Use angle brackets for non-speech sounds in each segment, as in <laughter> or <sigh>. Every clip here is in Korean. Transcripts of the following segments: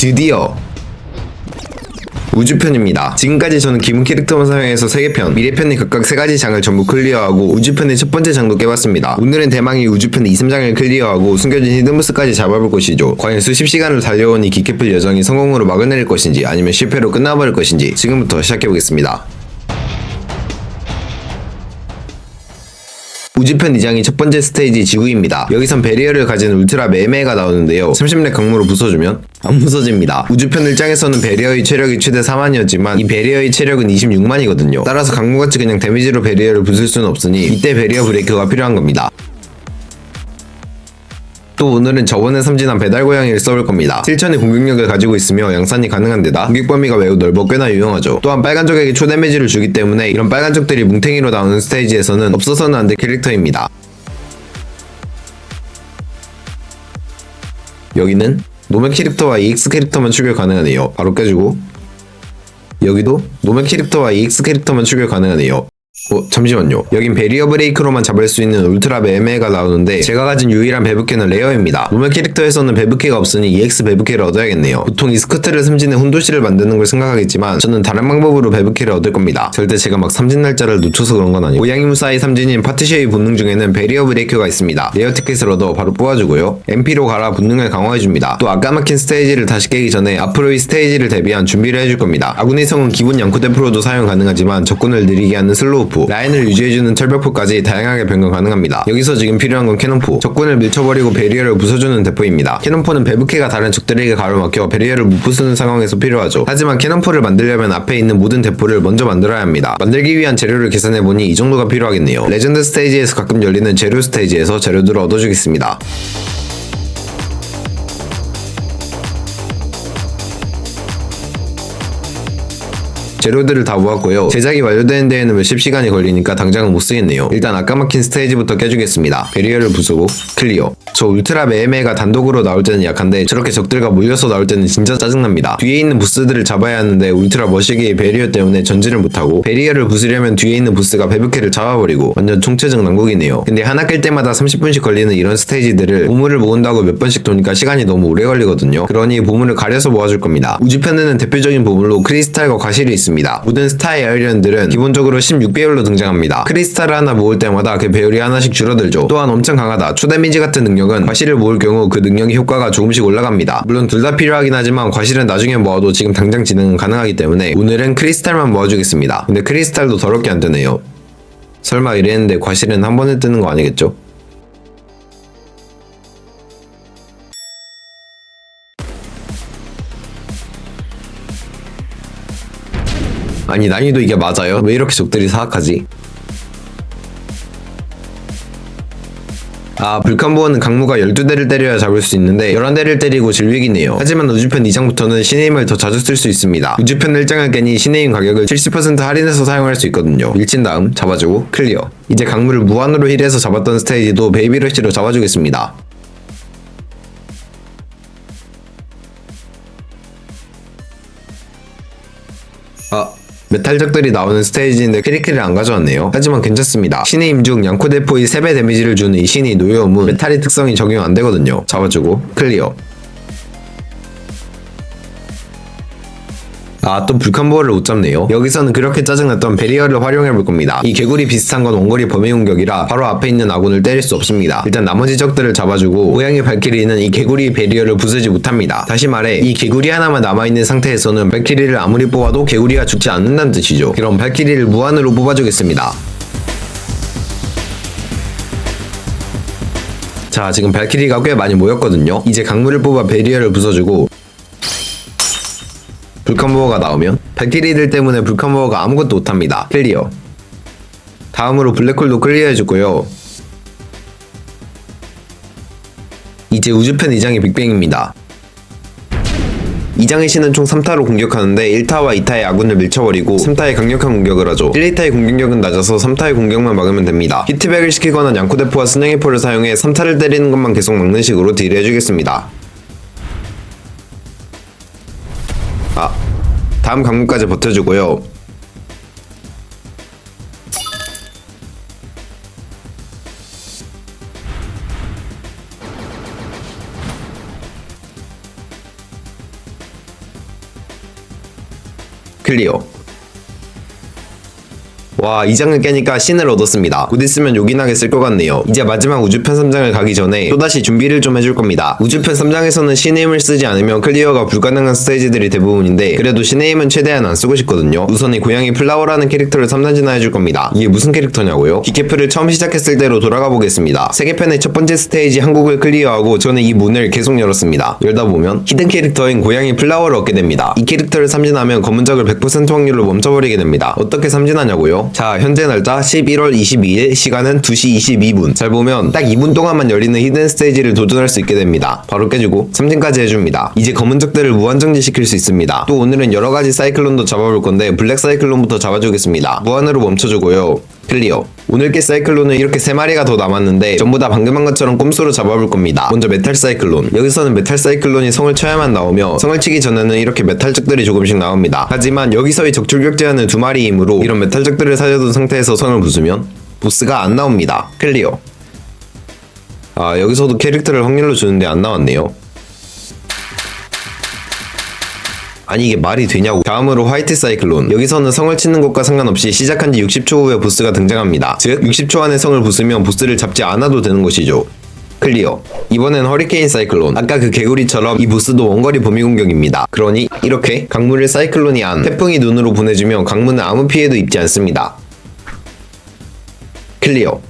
드디어 우주편입니다. 지금까지 저는 기본 캐릭터만 사용해서 3개편, 미래편이 각각 3가지 장을 전부 클리어하고 우주편의 첫 번째 장도 깨봤습니다. 오늘은 대망의 우주편 2, 3장을 클리어하고 숨겨진 히든보스까지 잡아볼 것이죠. 과연 수십 시간을 달려온 이 기캐플 여정이 성공으로 내릴 것인지 아니면 실패로 끝나버릴 것인지 지금부터 시작해보겠습니다. 우주편 2장이 첫 번째 스테이지 지구입니다. 여기선 베리어를 가진 울트라 매매가 나오는데요. 30렙 강무로 부숴주면 안 부서집니다. 우주편 1장에서는 베리어의 체력이 최대 4만이었지만 이 베리어의 체력은 26만이거든요. 따라서 강무같이 그냥 데미지로 베리어를 부술 수는 없으니 이때 베리어 브레이크가 필요한 겁니다. 또 오늘은 저번에 삼진한 배달고양이를 써볼 겁니다. 7천의 공격력을 가지고 있으며 양산이 가능한 데다 공격 범위가 매우 넓어 꽤나 유용하죠. 또한 빨간 적에게 초데미지를 주기 때문에 이런 빨간 적들이 뭉탱이로 나오는 스테이지에서는 없어서는 안 될 캐릭터입니다. 여기는 노맥 캐릭터와 EX 캐릭터만 추격 가능하네요. 바로 깨주고 여기도 노맥 캐릭터와 EX 캐릭터만 추격 가능하네요. 어, 잠시만요. 여긴 베리어 브레이크로만 잡을 수 있는 울트라 매매가 나오는데 제가 가진 유일한 베브케는 레어입니다. 노멀 캐릭터에서는 베브케가 없으니 EX 베브케를 얻어야겠네요. 보통 이스커트를 숨지는 훈도시를 만드는 걸 생각하겠지만 저는 다른 방법으로 베브케를 얻을 겁니다. 절대 제가 막 삼진 날짜를 놓쳐서 그런 건 아니고 고양이 무사히 삼진인 파티시의 본능 중에는 베리어 브레이크가 있습니다. 레어 티켓을 얻어 바로 뽑아주고요. MP로 갈아 본능을 강화해줍니다. 또 아까 막힌 스테이지를 다시 깨기 전에 앞으로의 스테이지를 대비한 준비를 해줄 겁니다. 아군의 성은 기본 양쿠 대 프로도 사용 가능하지만 적군을 느리게 하는 슬로우 프, 라인을 유지해주는 철벽포까지 다양하게 변경 가능합니다. 여기서 지금 필요한 건 캐논포, 적군을 밀쳐버리고 베리어를 부숴주는 대포입니다. 캐논포는 배브케가 다른 적들에게 가로막혀 베리어를 못 부수는 상황에서 필요하죠. 하지만 캐논포를 만들려면 앞에 있는 모든 대포를 먼저 만들어야 합니다. 만들기 위한 재료를 계산해보니 이 정도가 필요하겠네요. 레전드 스테이지에서 가끔 열리는 재료 스테이지에서 재료들을 얻어주겠습니다. 재료들을 다 모았고요. 제작이 완료되는 데에는 몇십 시간이 걸리니까 당장은 못 쓰겠네요. 일단 아까 막힌 스테이지부터 깨주겠습니다. 베리어를 부수고 클리어. 저 울트라 매매가 단독으로 나올 때는 약한데 저렇게 적들과 몰려서 나올 때는 진짜 짜증납니다. 뒤에 있는 보스들을 잡아야 하는데 울트라 머시기의 베리어 때문에 전진을 못하고 베리어를 부수려면 뒤에 있는 보스가 베브케를 잡아버리고 완전 총체적 난국이네요. 근데 하나 깰 때마다 30분씩 걸리는 이런 스테이지들을 보물을 모은다고 몇 번씩 도니까 시간이 너무 오래 걸리거든요. 그러니 보물을 가려서 모아줄 겁니다. 우주편에는 대표적인 보물로 크리스탈과 과실이 있습니다. 모든 스타의 에어리언들은 기본적으로 16배율로 등장합니다. 크리스탈을 하나 모을 때마다 그 배율이 하나씩 줄어들죠. 또한 엄청 강하다. 초데미지 같은 능력은 과실을 모을 경우 그 능력의 효과가 조금씩 올라갑니다. 물론 둘 다 필요하긴 하지만 과실은 나중에 모아도 지금 당장 진행은 가능하기 때문에 오늘은 크리스탈만 모아주겠습니다. 근데 크리스탈도 더럽게 안 뜨네요. 설마 이랬는데 과실은 한 번에 뜨는 거 아니겠죠? 아니 난이도 이게 맞아요? 왜 이렇게 적들이 사악하지? 아 불칸보어는 강무가 12대를 때려야 잡을 수 있는데 11대를 때리고 질위기네요. 하지만 우주편 2장부터는 신의 힘을 더 자주 쓸 수 있습니다. 우주편 1장을 깨니 신의 힘 가격을 70% 할인해서 사용할 수 있거든요. 밀친 다음 잡아주고 클리어. 이제 강무를 무한으로 힐해서 잡았던 스테이지도 베이비러쉬로 잡아주겠습니다. 아 메탈적들이 나오는 스테이지인데 크리키를 안 가져왔네요. 하지만 괜찮습니다. 신의 힘중 양코대포의 3배 데미지를 주는 이 신의 노여움은 메탈의 특성이 적용 안 되거든요. 잡아주고 클리어. 아, 또 불칸보어를 못 잡네요. 여기서는 그렇게 짜증났던 베리어를 활용해 볼 겁니다. 이 개구리 비슷한 건 원거리 범위 공격이라 바로 앞에 있는 아군을 때릴 수 없습니다. 일단 나머지 적들을 잡아주고 고양이 발키리는 이 개구리 베리어를 부수지 못합니다. 다시 말해 이 개구리 하나만 남아있는 상태에서는 발키리를 아무리 뽑아도 개구리가 죽지 않는다는 뜻이죠. 그럼 발키리를 무한으로 뽑아주겠습니다. 자, 지금 발키리가 꽤 많이 모였거든요. 이제 강물을 뽑아 베리어를 부숴주고 불칸보어가 나오면 발키리들 때문에 불칸보어가 아무것도 못합니다. 클리어. 다음으로 블랙홀도 클리어해주고요. 이제 우주편 2장의 빅뱅입니다. 2장의 신은 총 3타로 공격하는데 1타와 2타의 아군을 밀쳐버리고 3타의 강력한 공격을 하죠. 1, 2타의 공격력은 낮아서 3타의 공격만 막으면 됩니다. 히트백을 시키거나 양코대포와 스낵이포를 사용해 3타를 때리는 것만 계속 막는 식으로 딜을 해주겠습니다. 다음 강목까지 버텨주고요. 클리어 와, 이 장을 깨니까 신을 얻었습니다. 곧 있으면 요긴하게 쓸 것 같네요. 이제 마지막 우주편 3장을 가기 전에 또다시 준비를 좀 해줄 겁니다. 우주편 3장에서는 신의 힘을 쓰지 않으면 클리어가 불가능한 스테이지들이 대부분인데 그래도 신의 힘은 최대한 안 쓰고 싶거든요. 우선 이 고양이 플라워라는 캐릭터를 3단 진화해줄 겁니다. 이게 무슨 캐릭터냐고요? 기케프를 처음 시작했을 때로 돌아가 보겠습니다. 세계편의 첫 번째 스테이지 한국을 클리어하고 저는 이 문을 계속 열었습니다. 열다 보면 히든 캐릭터인 고양이 플라워를 얻게 됩니다. 이 캐릭터를 삼진하면 검은 적을 100% 확률로 멈춰버리게 됩니다. 어떻게 삼진하냐고요? 자, 현재 날짜 11월 22일, 시간은 2시 22분. 잘 보면 딱 2분 동안만 열리는 히든 스테이지를 도전할 수 있게 됩니다. 바로 깨주고 삼진까지 해줍니다. 이제 검은 적들을 무한정지 시킬 수 있습니다. 또 오늘은 여러 가지 사이클론도 잡아볼 건데 블랙 사이클론부터 잡아주겠습니다. 무한으로 멈춰주고요. 클리어. 오늘 게 사이클론은 이렇게 세 마리가 더 남았는데 전부 다 방금 한 것처럼 꼼수로 잡아볼 겁니다. 먼저 메탈 사이클론. 여기서는 메탈 사이클론이 성을 쳐야만 나오며 성을 치기 전에는 이렇게 메탈 적들이 조금씩 나옵니다. 하지만 여기서의 적출격 제한은 두 마리이므로 이런 메탈 적들을 살려둔 상태에서 성을 부수면 보스가 안 나옵니다. 클리어. 아 여기서도 캐릭터를 확률로 주는데 안 나왔네요. 아니 이게 말이 되냐고. 다음으로 화이트 사이클론. 여기서는 성을 치는 것과 상관없이 시작한 지 60초 후에 보스가 등장합니다. 즉 60초 안에 성을 부수면 보스를 잡지 않아도 되는 것이죠. 클리어. 이번엔 허리케인 사이클론. 아까 그 개구리처럼 이 보스도 원거리 범위 공격입니다. 그러니 이렇게 강물을 사이클론이 안 태풍이 눈으로 보내주면 강물은 아무 피해도 입지 않습니다. 클리어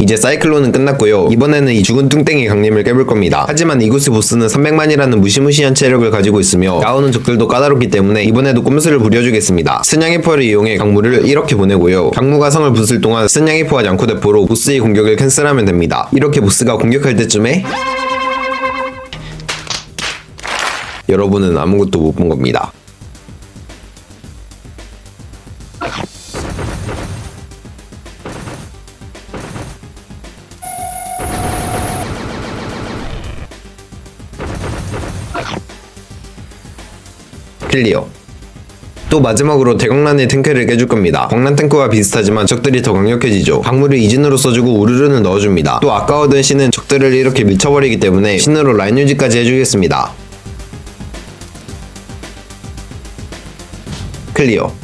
이제 사이클론은 끝났고요. 이번에는 이 죽은 뚱땡이 강림을 깨볼 겁니다. 하지만 이곳의 보스는 300만이라는 무시무시한 체력을 가지고 있으며 나오는 적들도 까다롭기 때문에 이번에도 꼼수를 부려주겠습니다. 스냥이퍼를 이용해 강무를 이렇게 보내고요. 강무가 성을 부술 동안 스냥이퍼와 양코대포로 보스의 공격을 캔슬하면 됩니다. 이렇게 보스가 공격할 때쯤에 여러분은 아무것도 못 본 겁니다. 클리어. 또 마지막으로 대광란의 탱크를 깨줄 겁니다. 광란 탱크와 비슷하지만 적들이 더 강력해지죠. 강물을 이진으로 써주고 우르르는 넣어줍니다. 또 아까 얻은 신은 적들을 이렇게 밀쳐버리기 때문에 신으로 라인 유지까지 해주겠습니다. 클리어.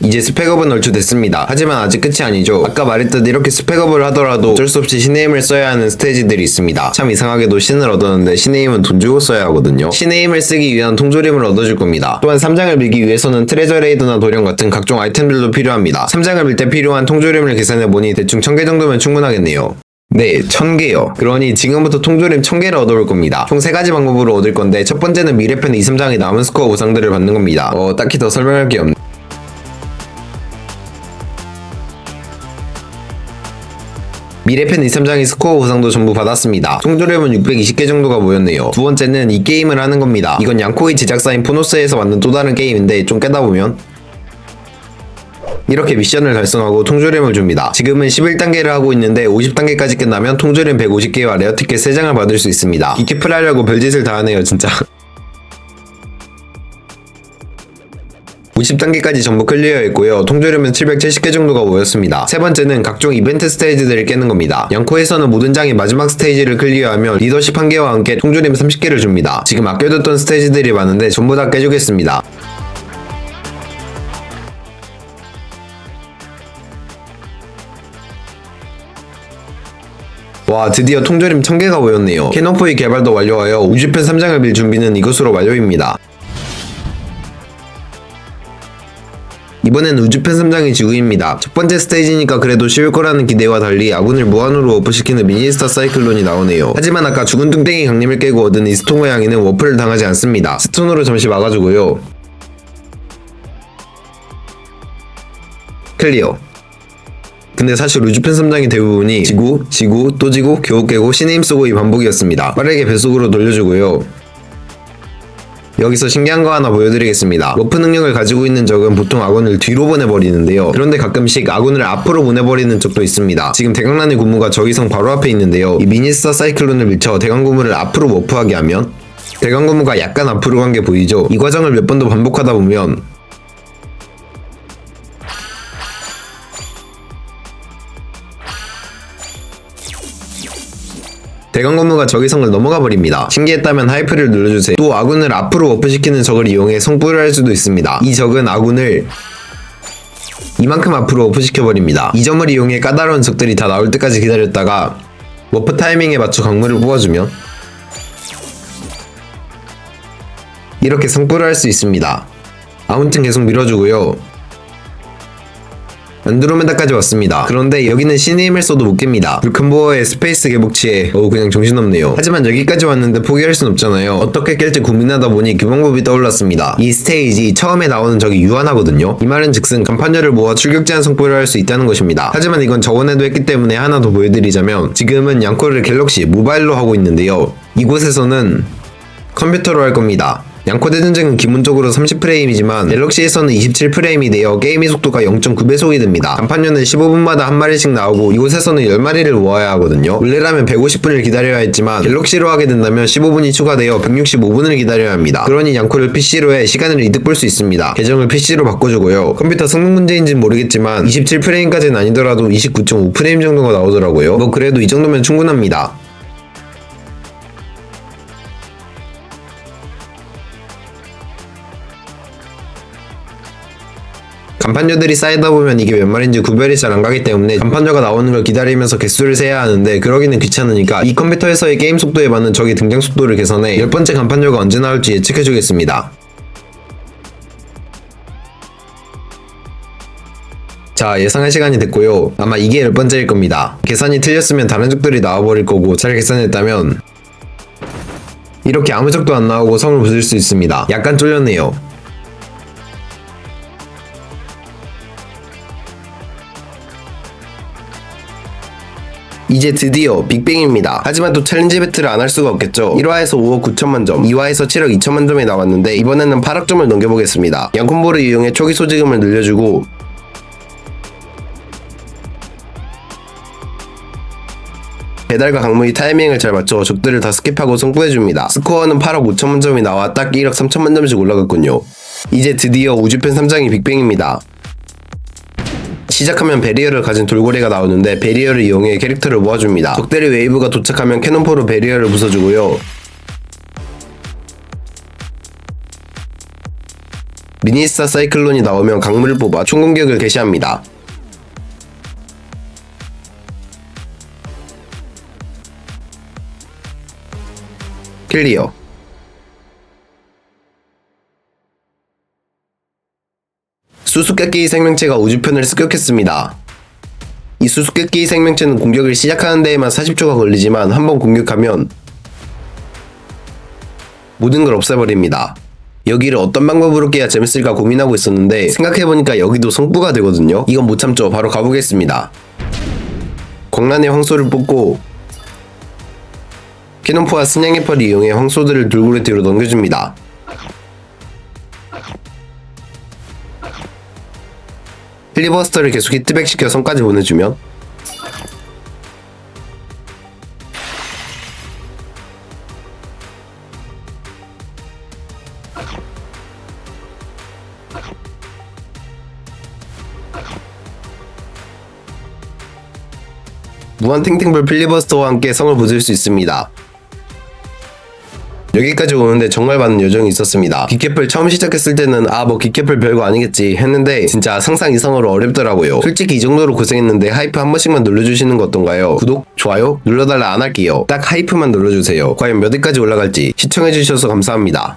이제 스펙업은 얼추 됐습니다. 하지만 아직 끝이 아니죠. 아까 말했듯 이렇게 스펙업을 하더라도 어쩔 수 없이 신의 힘을 써야 하는 스테이지들이 있습니다. 참 이상하게도 신을 얻었는데 신의 힘은 돈 주고 써야 하거든요. 신의 힘을 쓰기 위한 통조림을 얻어줄 겁니다. 또한 3장을 밀기 위해서는 트레저 레이드나 도령 같은 각종 아이템들도 필요합니다. 3장을 밀 때 필요한 통조림을 계산해보니 대충 1000개 정도면 충분하겠네요. 네, 1000개요. 그러니 지금부터 통조림 1000개를 얻어올 겁니다. 총 3가지 방법으로 얻을 건데 첫 번째는 미래편 2, 3장의 남은 스코어 보상들을 받는 겁니다. 어, 딱히 더 설명할 게 없네. 미래편 2, 3장의 스코어 보상도 전부 받았습니다. 통조림은 620개 정도가 모였네요. 두 번째는 이 게임을 하는 겁니다. 이건 양코의 제작사인 포노스에서 만든 또 다른 게임인데 좀 깨다 보면 이렇게 미션을 달성하고 통조림을 줍니다. 지금은 11단계를 하고 있는데 50단계까지 끝나면 통조림 150개와 레어 티켓 3장을 받을 수 있습니다. 이키플 하려고 별짓을 다 하네요, 진짜. <laughs> 50단계까지 전부 클리어했고요. 통조림은 770개 정도가 모였습니다. 세 번째는 각종 이벤트 스테이지들을 깨는 겁니다. 양코에서는 모든 장의 마지막 스테이지를 클리어하면 리더십 한 개와 함께 통조림 30개를 줍니다. 지금 아껴뒀던 스테이지들이 많은데 전부 다 깨주겠습니다. 와 드디어 통조림 1000개가 모였네요. 캐논포의 개발도 완료하여 우주편 3장을 빌 준비는 이것으로 완료입니다. 이번엔 우주편 3장의 지구입니다. 첫 번째 스테이지니까 그래도 쉬울 거라는 기대와 달리 아군을 무한으로 워프시키는 미니스타 사이클론이 나오네요. 하지만 아까 죽은 뚱땡이 강림을 깨고 얻은 이 스톤 고양이는 워프를 당하지 않습니다. 스톤으로 잠시 막아주고요. 클리어. 근데 사실 우주편 3장의 대부분이 지구, 지구, 또 지구, 겨우 깨고 신의 힘 쓰고 이 반복이었습니다. 빠르게 배속으로 돌려주고요. 여기서 신기한 거 하나 보여드리겠습니다. 워프 능력을 가지고 있는 적은 보통 아군을 뒤로 보내버리는데요. 그런데 가끔씩 아군을 앞으로 보내버리는 적도 있습니다. 지금 대강란의 군무가 저희 성 바로 앞에 있는데요. 이 미니스타 사이클론을 밀쳐 대강 군무를 앞으로 워프하게 하면 대강 군무가 약간 앞으로 간 게 보이죠? 이 과정을 몇 번 더 반복하다 보면 대강 건무가 적의 성을 넘어가 버립니다. 신기했다면 하이프를 눌러주세요. 또 아군을 앞으로 워프시키는 적을 이용해 성불을 할 수도 있습니다. 이 적은 아군을 이만큼 앞으로 워프시켜버립니다. 이 점을 이용해 까다로운 적들이 다 나올 때까지 기다렸다가 워프 타이밍에 맞춰 강물을 뽑아주면 이렇게 성불을 할 수 있습니다. 아무튼 계속 밀어주고요. 안드로메다까지 왔습니다. 그런데 여기는 신의 힘을 써도 못 깹니다. 불칸보어의 스페이스 개복치에 어우 그냥 정신없네요. 하지만 여기까지 왔는데 포기할 순 없잖아요. 어떻게 깰지 고민하다 보니 그 방법이 떠올랐습니다. 이 스테이지 처음에 나오는 적이 유한하거든요. 이 말은 즉슨 간판녀를 모아 출격 제한 성보를 할 수 있다는 것입니다. 하지만 이건 저번에도 했기 때문에 하나 더 보여드리자면 지금은 양코를 갤럭시 모바일로 하고 있는데요. 이곳에서는 컴퓨터로 할 겁니다. 양코 대 전쟁은 기본적으로 30프레임이지만 갤럭시에서는 27프레임이 되어 게임의 속도가 0.9배속이 됩니다. 간판료는 15분마다 한 마리씩 나오고 이곳에서는 10마리를 모아야 하거든요. 원래라면 150분을 기다려야 했지만 갤럭시로 하게 된다면 15분이 추가되어 165분을 기다려야 합니다. 그러니 양코를 PC로 해 시간을 이득 볼 수 있습니다. 계정을 PC로 바꿔주고요. 컴퓨터 성능 문제인지는 모르겠지만 27프레임까지는 아니더라도 29.5프레임 정도가 나오더라고요. 뭐 그래도 이 정도면 충분합니다. 간판녀들이 쌓이다 보면 이게 몇 마리인지 구별이 잘 안 가기 때문에 간판녀가 나오는 걸 기다리면서 개수를 세야 하는데 그러기는 귀찮으니까 이 컴퓨터에서의 게임 속도에 맞는 적의 등장 속도를 개선해 열 번째 간판녀가 언제 나올지 예측해주겠습니다. 자 예상할 시간이 됐고요. 아마 이게 열 번째일 겁니다. 계산이 틀렸으면 다른 적들이 나와버릴 거고 잘 계산했다면 이렇게 아무 적도 안 나오고 성을 부술 수 있습니다. 약간 쫄렸네요 이제 드디어 빅뱅입니다. 하지만 또 챌린지 배틀을 안 할 수가 없겠죠. 1화에서 5억 9천만 점, 2화에서 7억 2천만 점이 나왔는데 이번에는 8억 점을 넘겨보겠습니다. 양콤보를 이용해 초기 소지금을 늘려주고 배달과 강무이 타이밍을 잘 맞춰 적들을 다 스킵하고 승부해줍니다. 스코어는 8억 5천만 점이 나와 딱 1억 3천만 점씩 올라갔군요. 이제 드디어 우주편 3장이 빅뱅입니다. 시작하면 베리어를 가진 돌고래가 나오는데 베리어를 이용해 캐릭터를 모아줍니다. 적들의 웨이브가 도착하면 캐논포로 베리어를 부숴주고요. 미니스타 사이클론이 나오면 강물을 뽑아 총 공격을 개시합니다. 클리어. 수수께끼 생명체가 우주편을 습격했습니다. 이 수수께끼 생명체는 공격을 시작하는 데에만 40초가 걸리지만 한 번 공격하면 모든 걸 없애버립니다. 여기를 어떤 방법으로 깨야 재밌을까 고민하고 있었는데 생각해보니까 여기도 성부가 되거든요. 이건 못 참죠. 바로 가보겠습니다. 광란의 황소를 뽑고 캐논포와 스냥의 펄을 이용해 황소들을 돌고래 뒤로 넘겨줍니다. 필리버스터를 계속 히트백시켜 선까지 보내주면 무한 탱탱볼 필리버스터와 함께 성을 부술 수 있습니다. 여기까지 오는데 정말 많은 요정이 있었습니다. 기캐플 처음 시작했을 때는 아 뭐 기캐플 별거 아니겠지 했는데 진짜 상상 이상으로 어렵더라고요. 솔직히 이 정도로 고생했는데 하이프 한 번씩만 눌러주시는 거 어떤가요? 구독, 좋아요 눌러달라 안 할게요. 딱 하이프만 눌러주세요. 과연 몇 위까지 올라갈지 시청해주셔서 감사합니다.